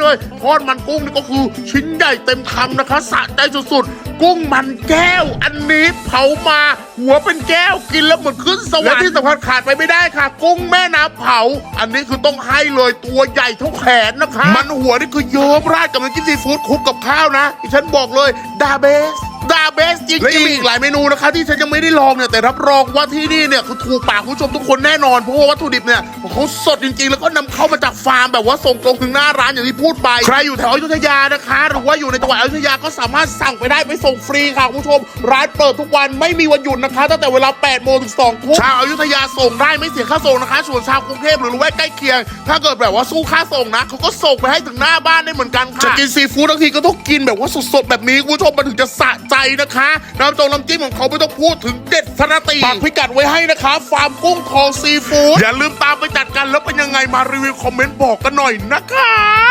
เลยทอดมันกุ้งนี่ก็คือชิ้นใหญ่เต็มคำนะคะสะใจสุดๆ กุ้งมันแก้ว อันนี้เผามา หัวเป็นแก้วกินแล้วเหมือนขึ้นสวรรค์และที่สำคัญขาดไปไม่ได้ค่ะ กุ้งแม่น้ำเผา อันนี้คือต้องให้เลยตัวใหญ่เท่าแขนนะคะ มันหัวนี่คือเยิ้มราดกับน้ำจิ้มซีฟู้ดคลุกกับข้าวนะที่ฉันบอกเลยดาเบส ดาเบสจริงๆและยังมีอีกหลายเมนูนะคะที่ฉันยังไม่ได้ลองเนี่ยแต่รับรองว่าที่นี่เนี่ยคือถูกปากคุณผู้ชมทุกคนแน่นอนเพราะว่าวัตถุดิบเนี่ยเขาสดจริงๆ แล้วก็นำเข้ามาจากฟาร์มแบบว่าส่งตรงถึงหน้าร้านอย่างที่พูดไปใครอยู่แถวอยุธยานะคะ หรือว่าอยู่ในจังหวัดอยุธยาก็สามารถสั่งไปได้ไปส่งฟรีค่ะคุณผู้ชม ร้านเปิดทุกวันไม่มีวันหยุดนะคะตั้งแต่เวลา8โมงถึง2ทุ่มชาวอยุธยาส่งได้ไม่เสียค่าส่งนะคะส่วนชาวกรุงเทพหรือละแวกใกล้เคียง ถ้าเกิดแบบว่าสู้ค่าส่งนะเขาก็ส่งไปให้ถึงหน้าบ้านได้เหมือนกันค่ะจะกินซีฟู้ดทั้งทีก็ต้องกินแบบว่าสดๆแบบนี้คุณผู้ชมมันถึงจะสะใจนะคะน้ำจงน้ำจิ้มของเขาไม่ต้องพูดถึงเด็ดสนตีฝากพิกัดไว้ให้นะคะฟาร์มกุ้งทองซีฟู้ดอย่าลืมตามไปจัดกันแล้วเป็นยังไงมารีวิวคอมเมนต์บอกกันหน่อยนะคะ